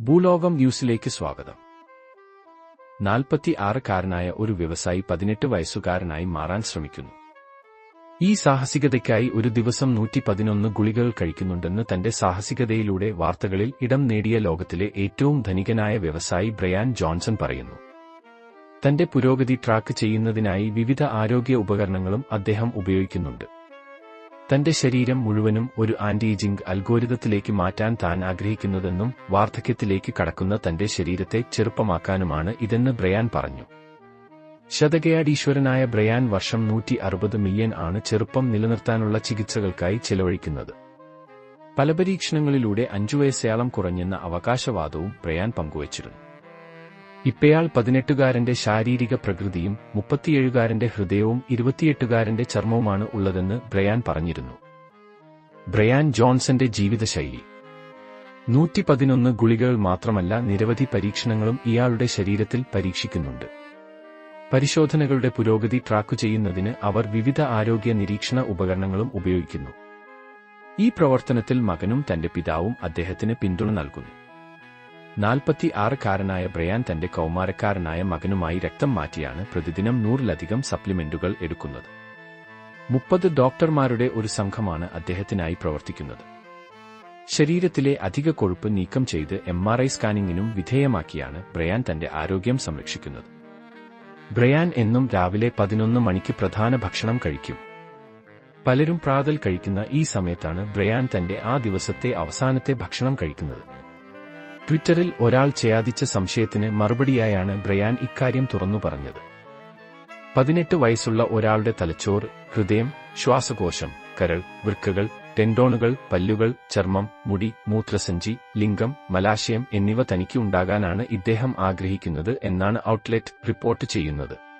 ഭൂലോകം ന്യൂസിലേക്ക് സ്വാഗതം. നാൽപ്പത്തി ആറുകാരനായ ഒരു വ്യവസായി പതിനെട്ട് വയസ്സുകാരനായി മാറാൻ ശ്രമിക്കുന്നു. ഈ സാഹസികതയ്ക്കായി ഒരു ദിവസം നൂറ്റി പതിനൊന്ന് ഗുളികകൾ കഴിക്കുന്നുണ്ടെന്ന് തന്റെ സാഹസികതയിലൂടെ വാർത്തകളിൽ ഇടം നേടിയ ലോകത്തിലെ ഏറ്റവും ധനികനായ വ്യവസായി ബ്രയാൻ ജോൺസൺ പറയുന്നു. തന്റെ പുരോഗതി ട്രാക്ക് ചെയ്യുന്നതിനായി വിവിധ ആരോഗ്യ ഉപകരണങ്ങളും അദ്ദേഹം ഉപയോഗിക്കുന്നുണ്ട്. തന്റെ ശരീരം മുഴുവനും ഒരു ആന്റിഏജിംഗ് അൽഗോരിതത്തിലേക്ക് മാറ്റാൻ താൻ ആഗ്രഹിക്കുന്നതെന്നും വാർദ്ധക്യത്തിലേക്ക് കടക്കുന്ന തന്റെ ശരീരത്തെ ചെറുപ്പമാക്കാനുമാണ് ഇതെന്ന് ബ്രയാൻ പറഞ്ഞു. ശതകയാടീശ്വരനായ ബ്രയാൻ വർഷം നൂറ്റി അറുപത് മില്യൺ ആണ് ചെറുപ്പം നിലനിർത്താനുള്ള ചികിത്സകൾക്കായി ചെലവഴിക്കുന്നത്. പല പരീക്ഷണങ്ങളിലൂടെ അഞ്ചു വയസ്സയാളം കുറഞ്ഞെന്ന അവകാശവാദവും ബ്രയാൻ പങ്കുവച്ചിരുന്നു. ഇപ്പയാൾ പതിനെട്ടുകാരന്റെ ശാരീരിക പ്രകൃതിയും മുപ്പത്തിയേഴുകാരന്റെ ഹൃദയവും ഇരുപത്തിയെട്ടുകാരന്റെ ചർമ്മവുമാണ് ഉള്ളതെന്ന് ബ്രയാൻ പറഞ്ഞിരുന്നു. ബ്രയാൻ ജോൺസന്റെ ജീവിതശൈലി. നൂറ്റി പതിനൊന്ന് ഗുളികകൾ മാത്രമല്ല നിരവധി പരീക്ഷണങ്ങളും ഇയാളുടെ ശരീരത്തിൽ പരീക്ഷിക്കുന്നുണ്ട്. പരിശോധനകളുടെ പുരോഗതി ട്രാക്കു ചെയ്യുന്നതിന് അവർ വിവിധ ആരോഗ്യ നിരീക്ഷണ ഉപകരണങ്ങളും ഉപയോഗിക്കുന്നു. ഈ പ്രവർത്തനത്തിൽ മകനും തന്റെ പിതാവും അദ്ദേഹത്തിന് പിന്തുണ നൽകുന്നു. നാൽപ്പത്തി ആറുകാരനായ ബ്രയാൻ തന്റെ കൗമാരക്കാരനായ മകനുമായി രക്തം മാറ്റിയാണ് പ്രതിദിനം നൂറിലധികം സപ്ലിമെന്റുകൾ എടുക്കുന്നത്. മുപ്പത് ഡോക്ടർമാരുടെ ഒരു സംഘമാണ് അദ്ദേഹത്തിനായി പ്രവർത്തിക്കുന്നത്. ശരീരത്തിലെ അധിക കൊഴുപ്പ് നീക്കം ചെയ്ത് എം ആർ ഐ സ്കാനിങ്ങിനും വിധേയമാക്കിയാണ് ബ്രയാൻ തന്റെ ആരോഗ്യം സംരക്ഷിക്കുന്നത്. ബ്രയാൻ എന്നും രാവിലെ പതിനൊന്ന് മണിക്ക് പ്രധാന ഭക്ഷണം കഴിക്കും. പലരും പ്രാതൽ കഴിക്കുന്ന ഈ സമയത്താണ് ബ്രയാൻ തന്റെ ആ ദിവസത്തെ അവസാനത്തെ ഭക്ഷണം കഴിക്കുന്നത്. ട്വിറ്ററിൽ ഒരാൾ ചെയ്യാതിച്ച സംശയത്തിന് മറുപടിയായാണ് ബ്രയാൻ ഇക്കാര്യം തുറന്നു പറഞ്ഞത്. പതിനെട്ട് വയസ്സുള്ള ഒരാളുടെ തലച്ചോറ് ഹൃദയം ശ്വാസകോശം കരൾ വൃക്കകൾ ടെൻഡോണുകൾ പല്ലുകൾ ചർമ്മം മുടി മൂത്രസഞ്ചി ലിംഗം മലാശയം എന്നിവ തനിക്ക് ഉണ്ടാകാനാണ് ഇദ്ദേഹം ആഗ്രഹിക്കുന്നത് എന്നാണ് ഔട്ട്ലെറ്റ് റിപ്പോർട്ട് ചെയ്യുന്നത്.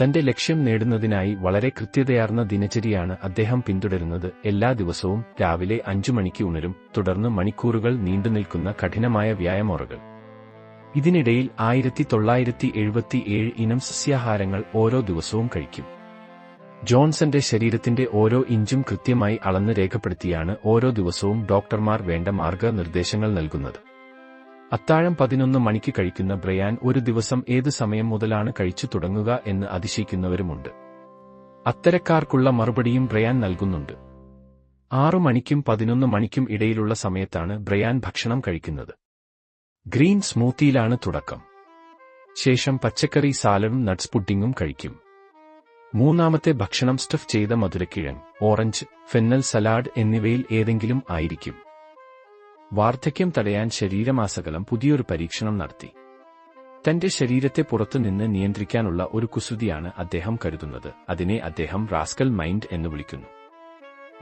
തന്റെ ലക്ഷ്യം നേടുന്നതിനായി വളരെ കൃത്യതയാർന്ന ദിനചര്യയാണ് അദ്ദേഹം പിന്തുടരുന്നത്. എല്ലാ ദിവസവും രാവിലെ അഞ്ചു മണിക്ക് ഉണരും തുടർന്ന് മണിക്കൂറുകൾ നീണ്ടുനിൽക്കുന്ന കഠിനമായ വ്യായാമോറകൾ. ഇതിനിടയിൽ ആയിരത്തി തൊള്ളായിരത്തി എഴുപത്തിയേഴ് ഇനം സസ്യാഹാരങ്ങൾ ഓരോ ദിവസവും കഴിക്കും. ജോൺസന്റെ ശരീരത്തിന്റെ ഓരോ ഇഞ്ചും കൃത്യമായി അളന്ന് രേഖപ്പെടുത്തിയാണ് ഓരോ ദിവസവും ഡോക്ടർമാർ വേണ്ട മാർഗനിർദ്ദേശങ്ങൾ നൽകുന്നത്. അത്താഴം പതിനൊന്ന് മണിക്ക് കഴിക്കുന്ന ബ്രയാൻ ഒരു ദിവസം ഏത് സമയം മുതലാണ് കഴിച്ചു തുടങ്ങുക എന്ന് അതിശയിക്കുന്നവരുമുണ്ട്. അത്തരക്കാർക്കുള്ള മറുപടിയും ബ്രയാൻ നൽകുന്നുണ്ട്. ആറു മണിക്കും പതിനൊന്ന് മണിക്കും ഇടയിലുള്ള സമയത്താണ് ബ്രയാൻ ഭക്ഷണം കഴിക്കുന്നത്. ഗ്രീൻ സ്മൂത്തിയിലാണ് തുടക്കം. ശേഷം പച്ചക്കറി സാലഡും നട്ട്സ് പുഡിങ്ങും കഴിക്കും. മൂന്നാമത്തെ ഭക്ഷണം സ്റ്റഫ് ചെയ്ത മധുരക്കിഴങ്ങ് ഓറഞ്ച് ഫെന്നൽ സലാഡ് എന്നിവയിൽ ഏതെങ്കിലും ആയിരിക്കും. വാർദ്ധക്യം തടയാൻ ശരീരമാസകലം പുതിയൊരു പരീക്ഷണം നടത്തി. തന്റെ ശരീരത്തെ പുറത്തുനിന്ന് നിയന്ത്രിക്കാനുള്ള ഒരു കുസൃതിയാണ് അദ്ദേഹം കരുതുന്നത്. അതിനെ അദ്ദേഹം റാസ്കൽ മൈൻഡ് എന്ന് വിളിക്കുന്നു.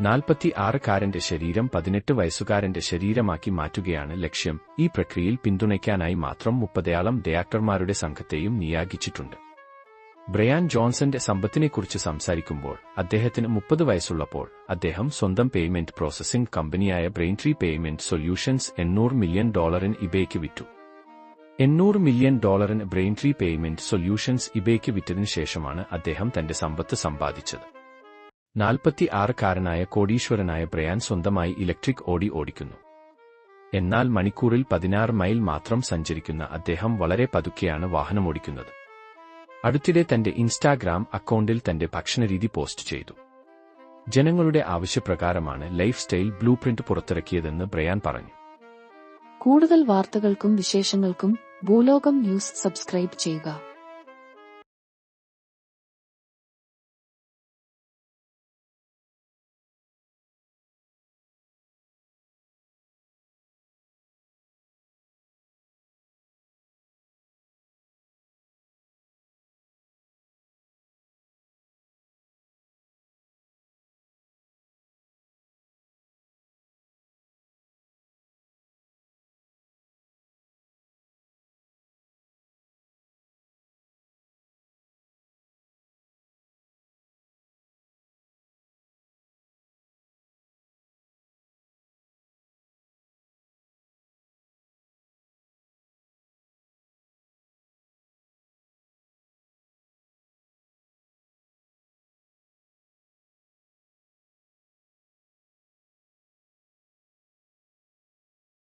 നാൽപ്പത്തി ആറുകാരന്റെ ശരീരം പതിനെട്ട് വയസ്സുകാരന്റെ ശരീരമാക്കി മാറ്റുകയാണ് ലക്ഷ്യം. ഈ പ്രക്രിയയിൽ പിന്തുണയ്ക്കാനായി മാത്രം മുപ്പതയാളം ഡയറക്ടർമാരുടെ സംഘത്തെയും നിയോഗിച്ചിട്ടുണ്ട്. ബ്രയാൻ ജോൺസന്റെ സമ്പത്തിനെക്കുറിച്ച് സംസാരിക്കുമ്പോൾ അദ്ദേഹത്തിന് മുപ്പത് വയസ്സുള്ളപ്പോൾ അദ്ദേഹം സ്വന്തം പേയ്മെന്റ് പ്രോസസ്സിംഗ് കമ്പനിയായ ബ്രെയിൻട്രീ പേയ്മെന്റ് സൊല്യൂഷൻസ് എണ്ണൂറ് മില്യൺ ഡോളറിന് ഇബേക്ക് വിറ്റു. എണ്ണൂറ് മില്യൺ ഡോളറിന് ബ്രെയിൻട്രീ പേയ്മെന്റ് സൊല്യൂഷൻസ് ഇബേക്ക് വിറ്റതിനു ശേഷമാണ് അദ്ദേഹം തന്റെ സമ്പത്ത് സമ്പാദിച്ചത്. നാൽപ്പത്തി ആറുകാരനായ കോടീശ്വരനായ ബ്രയാൻ സ്വന്തമായി ഇലക്ട്രിക് ഓടി ഓടിക്കുന്നു. എന്നാൽ മണിക്കൂറിൽ പതിനാറ് മൈൽ മാത്രം സഞ്ചരിക്കുന്ന അദ്ദേഹം വളരെ പതുക്കെയാണ് വാഹനമോടിക്കുന്നത്. അടുത്തിടെ തന്റെ ഇൻസ്റ്റാഗ്രാം അക്കൗണ്ടിൽ തന്റെ ഭക്ഷണരീതി പോസ്റ്റ് ചെയ്തു. ജനങ്ങളുടെ ആവശ്യപ്രകാരമാണ് ലൈഫ് സ്റ്റൈൽ ബ്ലൂ പ്രിന്റ് പുറത്തിറക്കിയതെന്ന് ബ്രയാൻ പറഞ്ഞു. കൂടുതൽ വാർത്തകൾക്കും വിശേഷങ്ങൾക്കും ഭൂലോകം ന്യൂസ് സബ്സ്ക്രൈബ് ചെയ്യുക.